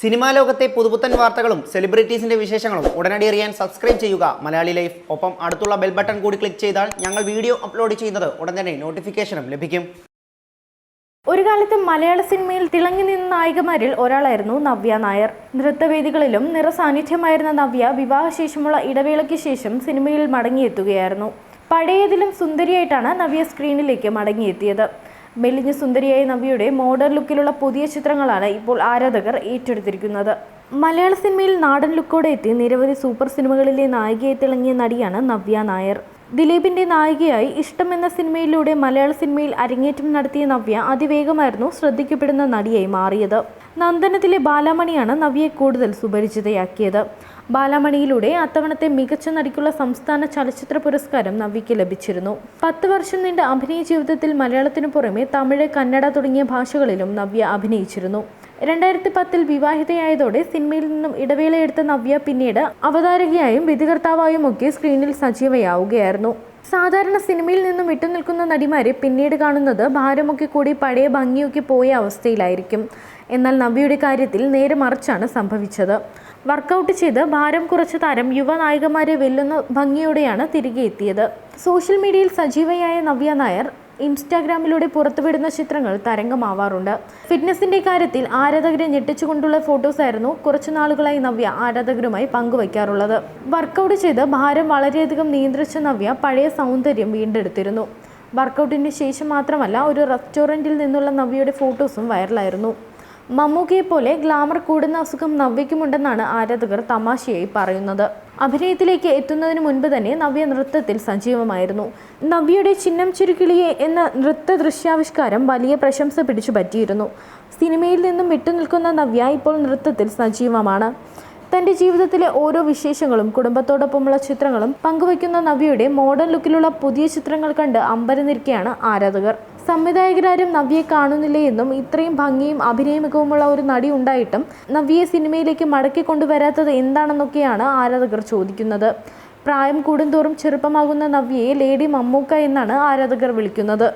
Cinema ലോകത്തെ പുതുപുത്തൻ വാർത്തകളും സെലിബ്രിറ്റീസിന്റെ വിശേഷങ്ങളും ഉടനടി അറിയാൻ സബ്സ്ക്രൈബ് ചെയ്യുക. മലയാളി ലൈഫ്. ഒപ്പം അടുത്തുള്ള ബെൽ ബട്ടൺ കൂടി ക്ലിക്ക് ചെയ്താൽ ഞങ്ങൾ വീഡിയോ അപ്ലോഡ് ചെയ്യുന്നത് ഉടൻ തന്നെ നോട്ടിഫിക്കേഷനും ലഭിക്കും. ഒരു കാലത്ത് മലയാള സിനിമയിൽ തിളങ്ങി നിന്ന നായികമാരിൽ ഒരാളായിരുന്നു നവ്യ നായർ. നൃത്തവേദികളിലും നിറസാന്നിധ്യമായിരുന്ന നവ്യ വിവാഹശേഷമുള്ള ഇടവേളയ്ക്ക് ശേഷം സിനിമയിൽ മടങ്ങിയെത്തുകയായിരുന്നു. പഴയതിലും സുന്ദരിയായിട്ടാണ് നവ്യ സ്ക്രീനിലേക്ക് മടങ്ങിയെത്തിയത്. മെലിഞ്ഞ സുന്ദരിയായ നവ്യയുടെ മോഡേൺ ലുക്കിലുള്ള പുതിയ ചിത്രങ്ങളാണ് ഇപ്പോൾ ആരാധകർ ഏറ്റെടുത്തിരിക്കുന്നത്. മലയാള സിനിമയിൽ നാടൻ ലുക്കോടെ എത്തി നിരവധി സൂപ്പർ സിനിമകളിലെ നായികയെ തിളങ്ങിയ നടിയാണ് നവ്യ നായർ. ദിലീപിന്റെ നായികയായി ഇഷ്ടം എന്ന സിനിമയിലൂടെ മലയാള സിനിമയിൽ അരങ്ങേറ്റം നടത്തിയ നവ്യ അതിവേഗമായിരുന്നു ശ്രദ്ധിക്കപ്പെടുന്ന നടിയായി മാറിയത്. നന്ദനത്തിലെ ബാലാമണിയാണ് നവ്യയെ കൂടുതൽ സുപരിചിതയാക്കിയത്. ബാലാമണിയിലൂടെ അത്തവണത്തെ മികച്ച നടിക്കുള്ള സംസ്ഥാന ചലച്ചിത്ര പുരസ്കാരം നവ്യയ്ക്ക് ലഭിച്ചിരുന്നു. പത്ത് വർഷം നീണ്ട അഭിനയ ജീവിതത്തിൽ മലയാളത്തിനു പുറമെ തമിഴ് കന്നഡ തുടങ്ങിയ ഭാഷകളിലും നവ്യ അഭിനയിച്ചിരുന്നു. രണ്ടായിരത്തി പത്തിൽ വിവാഹിതയായതോടെ സിനിമയിൽ നിന്നും ഇടവേളയെടുത്ത നവ്യ പിന്നീട് അവതാരകയായും വിധികർത്താവായും ഒക്കെ സ്ക്രീനിൽ സജീവയാവുകയായിരുന്നു. സാധാരണ സിനിമയിൽ നിന്നും വിട്ടുനിൽക്കുന്ന നടിമാരെ പിന്നീട് കാണുന്നത് ഭാരമൊക്കെ കൂടി പഴയ ഭംഗിയൊക്കെ പോയ അവസ്ഥയിലായിരിക്കും. എന്നാൽ നവ്യയുടെ കാര്യത്തിൽ നേരെ മറിച്ചാണ് സംഭവിച്ചത്. വർക്കൗട്ട് ചെയ്ത് ഭാരം കുറച്ച താരം യുവ നായികമാരെ വെല്ലുന്ന ഭംഗിയോടെയാണ് തിരികെ എത്തിയത്. സോഷ്യൽ മീഡിയയിൽ സജീവയായ നവ്യ നായർ ഇൻസ്റ്റാഗ്രാമിലൂടെ പുറത്തുവിടുന്ന ചിത്രങ്ങൾ തരംഗമാവാറുണ്ട്. ഫിറ്റ്നസിന്റെ കാര്യത്തിൽ ആരാധകരെ ഞെട്ടിച്ചുകൊണ്ടുള്ള ഫോട്ടോസായിരുന്നു കുറച്ചു നാളുകളായി നവ്യ ആരാധകരുമായി പങ്കുവയ്ക്കാറുള്ളത്. വർക്കൗട്ട് ചെയ്ത് ഭാരം വളരെയധികം നിയന്ത്രിച്ച നവ്യ പഴയ സൗന്ദര്യം വീണ്ടെടുത്തിരുന്നു. വർക്കൗട്ടിന് ശേഷം മാത്രമല്ല ഒരു റെസ്റ്റോറന്റിൽ നിന്നുള്ള നവ്യയുടെ ഫോട്ടോസും വൈറലായിരുന്നു. മമ്മൂക്കയെ പോലെ ഗ്ലാമർ കൂടുന്ന അസുഖം നവ്യയ്ക്കുമുണ്ടെന്നാണ് ആരാധകർ തമാശയായി പറയുന്നത്. അഭിനയത്തിലേക്ക് എത്തുന്നതിന് മുൻപ് തന്നെ നവ്യ നൃത്തത്തിൽ സജീവമായിരുന്നു. നവ്യയുടെ ചിഹ്നം ചുരുക്കിളിയെ എന്ന നൃത്ത ദൃശ്യാവിഷ്കാരം വലിയ പ്രശംസ പിടിച്ചു പറ്റിയിരുന്നു. സിനിമയിൽ നിന്നും വിട്ടുനിൽക്കുന്ന നവ്യ ഇപ്പോൾ നൃത്തത്തിൽ സജീവമാണ്. തന്റെ ജീവിതത്തിലെ ഓരോ വിശേഷങ്ങളും കുടുംബത്തോടൊപ്പമുള്ള ചിത്രങ്ങളും പങ്കുവയ്ക്കുന്ന നവ്യയുടെ മോഡേൺ ലുക്കിലുള്ള പുതിയ ചിത്രങ്ങൾ കണ്ട് അമ്പരന്നിരിക്കെയാണ് ആരാധകർ. സംവിധായകരാരും നവ്യയെ കാണുന്നില്ലേ എന്നും ഇത്രയും ഭംഗിയും അഭിനയമികവുമുള്ള ഒരു നടി ഉണ്ടായിട്ടും നവ്യയെ സിനിമയിലേക്ക് മടക്കി കൊണ്ടുവരാത്തത് എന്താണെന്നൊക്കെയാണ് ആരാധകർ ചോദിക്കുന്നത്. പ്രായം കൂടുന്തോറും ചെറുപ്പമാകുന്ന നവ്യയെ ലേഡി മമ്മൂക്ക എന്നാണ് ആരാധകർ വിളിക്കുന്നത്.